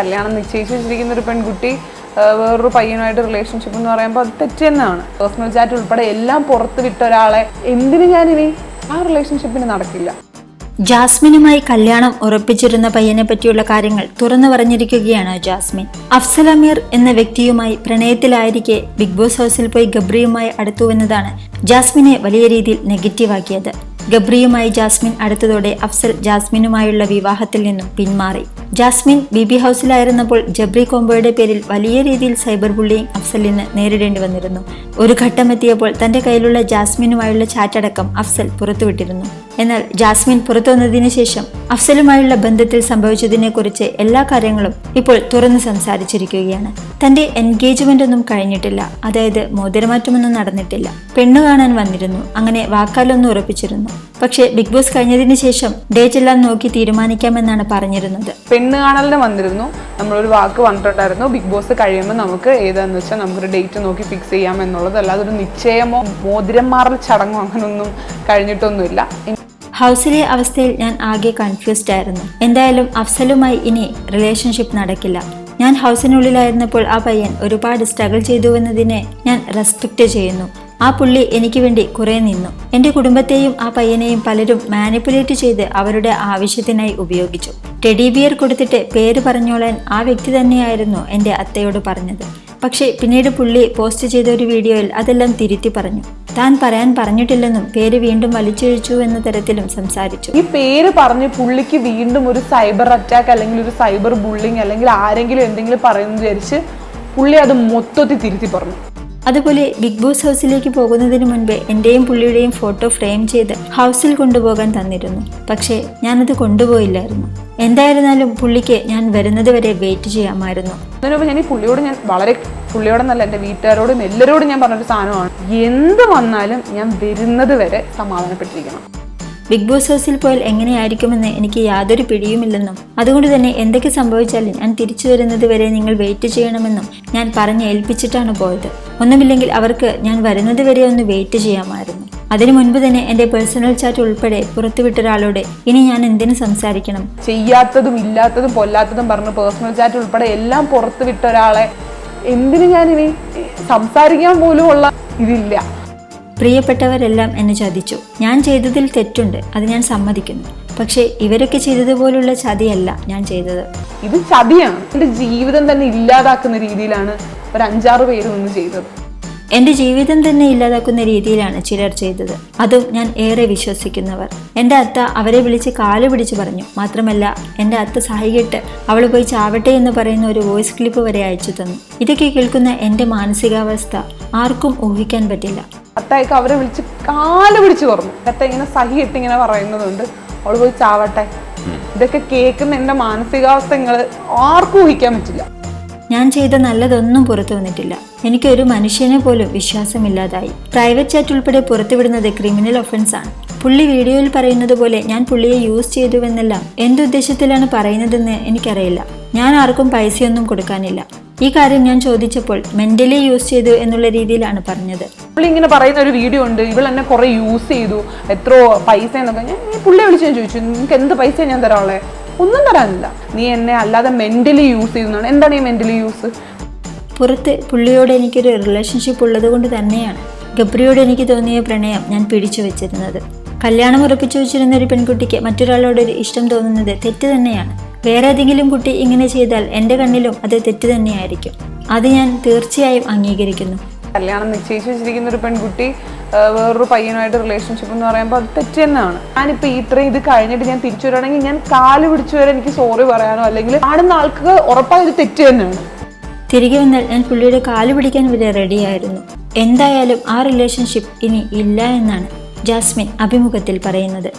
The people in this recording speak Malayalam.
കല്യാണം നിശ്ചയിച്ച് വെച്ചിരിക്കുന്ന ഒരു പെൺകുട്ടി വേറൊരു പയ്യനുമായിട്ട് റിലേഷൻഷിപ്പ് എന്ന് പറയുമ്പോൾ അത് തെറ്റ് തന്നെയാണ്. പേഴ്സണൽ ചാറ്റ് ഉൾപ്പെടെ എല്ലാം പുറത്ത് വിട്ട ഒരാളെ എന്തിനു ഞാനിനി ആ റിലേഷൻഷിപ്പിന് നടക്കില്ല? ജാസ്മിനുമായി കല്യാണം ഉറപ്പിച്ചിരുന്ന പയ്യനെ പറ്റിയുള്ള കാര്യങ്ങൾ തുറന്നു പറഞ്ഞിരിക്കുകയാണ് ജാസ്മിൻ. അഫ്സൽ അമീർ എന്ന വ്യക്തിയുമായി പ്രണയത്തിലായിരിക്കെ ബിഗ് ബോസ് ഹൗസിൽ പോയി ഗബ്രിയുമായി അടുത്തുവെന്നതാണ് ജാസ്മിനെ വലിയ രീതിയിൽ നെഗറ്റീവാക്കിയത്. ഗബ്രിയുമായി ജാസ്മിൻ അടുത്തതോടെ അഫ്സൽ ജാസ്മിനുമായുള്ള വിവാഹത്തിൽ നിന്നും പിന്മാറി. ജാസ്മിൻ ബിബി ഹൗസിലായിരുന്നപ്പോൾ ജബ്രി കോംബോയുടെ പേരിൽ വലിയ രീതിയിൽ സൈബർ ബുള്ളിയിങ് അഫ്സലിന് നേരിടേണ്ടി വന്നിരുന്നു. ഒരു ഘട്ടമെത്തിയപ്പോൾ തന്റെ കയ്യിലുള്ള ജാസ്മിനുമായുള്ള ചാറ്റടക്കം അഫ്സൽ പുറത്തുവിട്ടിരുന്നു. എന്നാൽ ജാസ്മിൻ പുറത്തു വന്നതിന് ശേഷം അഫ്സലുമായുള്ള ബന്ധത്തിൽ സംഭവിച്ചതിനെക്കുറിച്ച് എല്ലാ കാര്യങ്ങളും ഇപ്പോൾ തുറന്ന് സംസാരിച്ചിരിക്കുകയാണ്. തന്റെ എൻഗേജ്മെന്റ് ഒന്നും കഴിഞ്ഞിട്ടില്ല. അതായത് മോതിരമാറ്റമൊന്നും നടന്നിട്ടില്ല. പെണ്ണു കാണാൻ വന്നിരുന്നു. അങ്ങനെ വാക്കാലൊന്നും ഉറപ്പിച്ചിരുന്നു. പക്ഷേ ബിഗ് ബോസ് കഴിഞ്ഞതിന് ശേഷം ഡേറ്റ് എല്ലാം നോക്കി തീരുമാനിക്കാമെന്നാണ് പറഞ്ഞിരുന്നത്. പെണ്ണ് കാണലിന് വന്നിരുന്നു. നമ്മളൊരു വാക്ക് വന്നിട്ടുണ്ടായിരുന്നു. ബിഗ് ബോസ് കഴിയുമ്പോൾ നമുക്ക് ഏതാന്ന് വെച്ചാൽ നമുക്കൊരു ഡേറ്റ് നോക്കി ഫിക്സ് ചെയ്യാം എന്നുള്ളത് അല്ലാതെ ഒരു നിശ്ചയമോ മോതിരം മാറൽ ചടങ്ങോ അങ്ങനൊന്നും കഴിഞ്ഞിട്ടൊന്നുമില്ല. ഹൗസിലെ അവസ്ഥയിൽ ഞാൻ ആകെ കൺഫ്യൂസ്ഡ് ആയിരുന്നു. എന്തായാലും അഫ്സലുമായി ഇനി റിലേഷൻഷിപ്പ് നടക്കില്ല. ഞാൻ ഹൗസിനുള്ളിലായിരുന്നപ്പോൾ ആ പയ്യൻ ഒരുപാട് സ്ട്രഗിൾ ചെയ്തുവെന്നതിനെ ഞാൻ റെസ്പെക്റ്റ് ചെയ്യുന്നു. ആ പുള്ളി എനിക്ക് വേണ്ടി കുറെ നിന്നു. എന്റെ കുടുംബത്തെയും ആ പയ്യനെയും പലരും മാനിപ്പുലേറ്റ് ചെയ്ത് അവരുടെ ആവശ്യത്തിനായി ഉപയോഗിച്ചു. ടെഡി ബിയർ കൊടുത്തിട്ട് പേര് പറഞ്ഞോളാൻ ആ വ്യക്തി തന്നെയായിരുന്നു എന്റെ അത്തയോട് പറഞ്ഞത്. പക്ഷേ പിന്നീട് പുള്ളി പോസ്റ്റ് ചെയ്ത ഒരു വീഡിയോയിൽ അതെല്ലാം തിരുത്തി പറഞ്ഞു. താൻ പറയാൻ പറഞ്ഞിട്ടില്ലെന്നും പേര് വീണ്ടും വലിച്ചൊഴിച്ചു എന്ന തരത്തിലും സംസാരിച്ചു. ഈ പേര് പറഞ്ഞ് പുള്ളിക്ക് വീണ്ടും ഒരു സൈബർ അറ്റാക്ക് അല്ലെങ്കിൽ ഒരു സൈബർ ബുള്ളിങ് അല്ലെങ്കിൽ ആരെങ്കിലും എന്തെങ്കിലും പറയുന്നു വിചാരിച്ച് പുള്ളി അത് മൊത്തത്തിൽ തിരുത്തി പറഞ്ഞു. അതുപോലെ ബിഗ് ബോസ് ഹൗസിലേക്ക് പോകുന്നതിന് മുൻപ് എന്റെയും പുള്ളിയുടെയും ഫോട്ടോ ഫ്രെയിം ചെയ്ത് ഹൗസിൽ കൊണ്ടുപോകാൻ തന്നിരുന്നു. പക്ഷേ ഞാനത് കൊണ്ടുപോയില്ലായിരുന്നു. എന്തായിരുന്നാലും പുള്ളിക്ക് ഞാൻ വരുന്നത് വരെ വെയിറ്റ് ചെയ്യാമായിരുന്നു. ഞാൻ ഈ പുള്ളിയോട് ഞാൻ വളരെ പുള്ളിയോടെന്നല്ല എന്റെ വീട്ടുകാരോടും എല്ലാവരോടും ഞാൻ പറഞ്ഞൊരു സാധനമാണ്. എന്ത് വന്നാലും ഞാൻ വരുന്നത് വരെ സമാധാനപ്പെട്ടിരിക്കണം. ബിഗ് ബോസ് ഹൗസിൽ പോയാൽ എങ്ങനെയായിരിക്കുമെന്ന് എനിക്ക് യാതൊരു പിടിയുമില്ലെന്നും അതുകൊണ്ട് തന്നെ എന്തൊക്കെ സംഭവിച്ചാലും ഞാൻ തിരിച്ചു വരുന്നത് വരെ നിങ്ങൾ വെയിറ്റ് ചെയ്യണമെന്നും ഞാൻ പറഞ്ഞ് ഏൽപ്പിച്ചിട്ടാണ് പോയത്. ഒന്നുമില്ലെങ്കിൽ അവർക്ക് ഞാൻ വരുന്നത് വരെ ഒന്ന് വെയിറ്റ് ചെയ്യാമായിരുന്നു. അതിനു മുൻപ് തന്നെ എന്റെ പേഴ്സണൽ ചാറ്റ് ഉൾപ്പെടെ പുറത്തുവിട്ട ഒരാളോട് ഇനി ഞാൻ എന്തിനു സംസാരിക്കണം? ചെയ്യാത്തതും ഇല്ലാത്തതും പൊല്ലാത്തതും പറഞ്ഞു പേഴ്സണൽ ചാറ്റ് ഉൾപ്പെടെ എല്ലാം പുറത്തുവിട്ട ഒരാളെ എന്തിനു ഞാനിനി സംസാരിക്കാൻ പോലും ഉള്ള ഇതില്ല. പ്രിയപ്പെട്ടവരെല്ലാം എന്നെ ചതിച്ചു. ഞാൻ ചെയ്തതിൽ തെറ്റുണ്ട്. അത് ഞാൻ സമ്മതിക്കുന്നു. പക്ഷേ ഇവരൊക്കെ ചെയ്തതുപോലുള്ള ചതിയല്ല ഞാൻ ചെയ്തത്. ഇത് ചതിയാണ്. എന്റെ ജീവിതം തന്നെ ഇല്ലാതാക്കുന്ന രീതിയിലാണ് ഒരു അഞ്ചാറ് പേര് നിന്ന് ചെയ്തത്. എന്റെ ജീവിതം തന്നെ ഇല്ലാതാക്കുന്ന രീതിയിലാണ് ചിലർ ചെയ്തത്. അതും ഞാൻ ഏറെ വിശ്വസിക്കുന്നവർ. എന്റെ അത്ത അവരെ വിളിച്ച് കാൽ പിടിച്ച് പറഞ്ഞു. മാത്രമല്ല എന്റെ അത്ത സഹികെട്ട് അവൾ പോയി ചാവട്ടെ എന്ന് പറയുന്ന ഒരു വോയിസ് ക്ലിപ്പ് വരെ അയച്ചു തന്നു. ഇതൊക്കെ കേൾക്കുന്ന എന്റെ മാനസികാവസ്ഥ ആർക്കും ഊഹിക്കാൻ പറ്റില്ല. അത്തായിക്ക് അവരെ വിളിച്ച് കാൽ പിടിച്ച് പറഞ്ഞു. അത്ത ഇങ്ങനെ സഹിയിട്ട് ഇങ്ങനെ പറയുന്നതുകൊണ്ട് അവൾ പോയി ചാവട്ടെ. ഇതൊക്കെ കേൾക്കുന്ന എന്റെ മാനസികാവസ്ഥ നിങ്ങൾ ആർക്കും ഊഹിക്കാൻ പറ്റില്ല. ഞാൻ ചെയ്ത നല്ലതൊന്നും പുറത്തു വന്നിട്ടില്ല. എനിക്കൊരു മനുഷ്യനെ പോലും വിശ്വാസമില്ലാതായി. പ്രൈവറ്റ് ചാറ്റ് ഉൾപ്പെടെ പുറത്തുവിടുന്നത് ക്രിമിനൽ ഒഫൻസ് ആണ്. പുള്ളി വീഡിയോയിൽ പറയുന്നത് പോലെ ഞാൻ പുള്ളിയെ യൂസ് ചെയ്തുവെന്നെല്ലാം എന്തുദ്ദേശത്തിലാണ് പറയുന്നതെന്ന് എനിക്കറിയില്ല. ഞാൻ ആർക്കും പൈസയൊന്നും കൊടുക്കാനില്ല. ഈ കാര്യം ഞാൻ ചോദിച്ചപ്പോൾ മെന്റലി യൂസ് ചെയ്തു എന്നുള്ള രീതിയിലാണ് പറഞ്ഞത്. പുള്ളി ഇങ്ങനെ പറയുന്ന ഒരു വീഡിയോ ഉണ്ട്. ഇവൾ എന്നെ കുറെ യൂസ് ചെയ്തു. എത്ര പൈസ എന്നൊക്കെ. ഞാൻ ഈ പുള്ളിയെ വിളിച്ച് ഞാൻ ചോദിച്ചു നിനക്ക് എന്ത് പൈസ ഞാൻ തരാനുള്ളേ? ഒന്നും തരാനില്ല. നീ എന്നെ അല്ലാതെ മെന്റലി യൂസ് ചെയ്യുന്നതാണ്. എന്താണ് ഈ മെന്റലി യൂസ് പുറത്ത് പുള്ളിയോട് എനിക്കൊരു റിലേഷൻഷിപ്പ് ഉള്ളത് കൊണ്ട് തന്നെയാണ്. ഗബ്രിയോട് എനിക്ക് തോന്നിയ പ്രണയം ഞാൻ പിടിച്ചു വെച്ചിരുന്നത്. കല്യാണം ഉറപ്പിച്ചു വെച്ചിരുന്ന ഒരു പെൺകുട്ടിക്ക് മറ്റൊരാളോട് ഒരു ഇഷ്ടം തോന്നുന്നത് തെറ്റ് തന്നെയാണ്. വേറെ ഏതെങ്കിലും കുട്ടി ഇങ്ങനെ ചെയ്താൽ എന്റെ കണ്ണിലും അത് തെറ്റ് തന്നെയായിരിക്കും. അത് ഞാൻ തീർച്ചയായും അംഗീകരിക്കുന്നു. കല്യാണം നിശ്ചയിച്ച് വെച്ചിരിക്കുന്ന ഒരു പെൺകുട്ടി വേറൊരു പയ്യനുമായിട്ട് റിലേഷൻഷിപ്പ് എന്ന് പറയുമ്പോൾ അത് തെറ്റ് തന്നെയാണ്. ഞാനിപ്പോൾ ഇത്രയും ഇത് കഴിഞ്ഞിട്ട് ഞാൻ തിരിച്ചു വരികയാണെങ്കിൽ ഞാൻ കാൽ പിടിച്ചു വരെ എനിക്ക് സോറി പറയാനോ അല്ലെങ്കിൽ കാണുന്ന ആൾക്ക് ഉറപ്പായ ഒരു തെറ്റ് തന്നെയാണ്. തിരികെ വന്നാൽ ഞാൻ പുള്ളിയുടെ കാൽ പിടിക്കാൻ വരെ റെഡിയായിരുന്നു എന്തായാലും ആ റിലേഷൻഷിപ്പ് ഇനി ഇല്ല എന്നാണ് ജാസ്മിൻ അഭിമുഖത്തിൽ പറയുന്നത്.